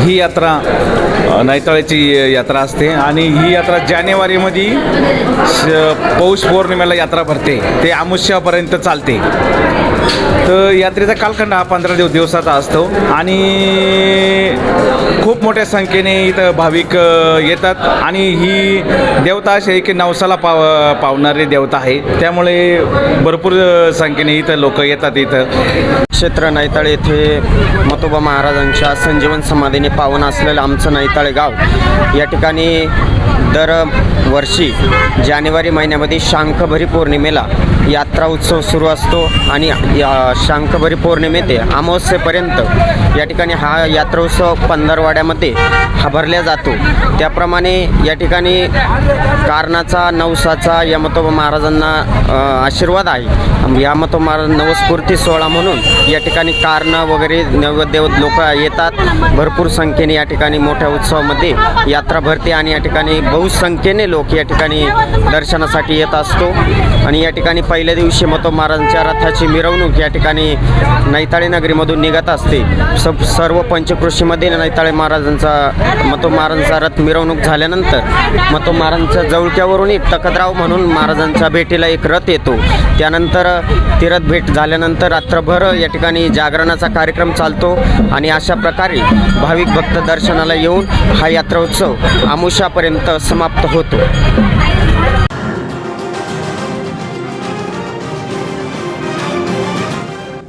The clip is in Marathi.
ही यात्रा नैताळ्याची यात्रा असते आणि ही यात्रा जानेवारीमध्ये श- पौष पौर्णिमेला यात्रा भरते. ते आमुष्यापर्यंत चालते. तर यात्रेचा कालखंड हा पंधरा दिवस दिवसाचा असतो आणि खूप मोठ्या संख्येने इथं भाविक येतात आणि ही देवता अशी आहे की नवसाला पाव पावणारी देवता आहे. त्यामुळे भरपूर संख्येने इथं लोक येतात इथं. क्षेत्र नैताळ येथे मतोबा महाराजांच्या संजीवन समाधीने पावन असलेलं आमचं नैताळे गाव. या ठिकाणी दर वर्षी जानेवारी महिन्यामध्ये शांखभरी पौर्णिमेला यात्रा उत्सव सुरू असतो आणि या शांखभरी पौर्णिमे ते अमावस्येपर्यंत या ठिकाणी हा यात्रा उत्सव पंधरवाड्यामध्ये हा भरल्या जातो. त्याप्रमाणे या ठिकाणी कारणाचा नवसाचा यमतोबा महाराजांना आशीर्वाद आहे. यामतो महाराज नवस्फूर्ती सोहळा म्हणून या ठिकाणी कारणं वगैरे नैवेद्य लोक येतात. भरपूर संख्येने या ठिकाणी मोठ्या उत्सवामध्ये यात्रा भरते आणि या ठिकाणी बहुसंख्येने लोक या ठिकाणी दर्शनासाठी येत असतो. आणि या ठिकाणी पहिल्या दिवशी मतो महाराजांच्या रथाची मिरवणूक या ठिकाणी नैताळे नगरीमधून निघत असते. सब सर्व पंचकृषीमध्ये नैताळे महाराजांचा मतो महाराजांचा रथ मिरवणूक झाल्यानंतर मतो महाराजांच्या जवळक्यावरून एक तकदराव म्हणून महाराजांच्या भेटीला एक रथ येतो. त्यानंतर ती भेट झाल्यानंतर रात्रभर या ठिकाणी जागरणाचा कार्यक्रम चालतो आणि अशा प्रकारे भाविक भक्त दर्शनाला येऊन हा यात्रा उत्सव आमुषापर्यंत समाप्त होतो.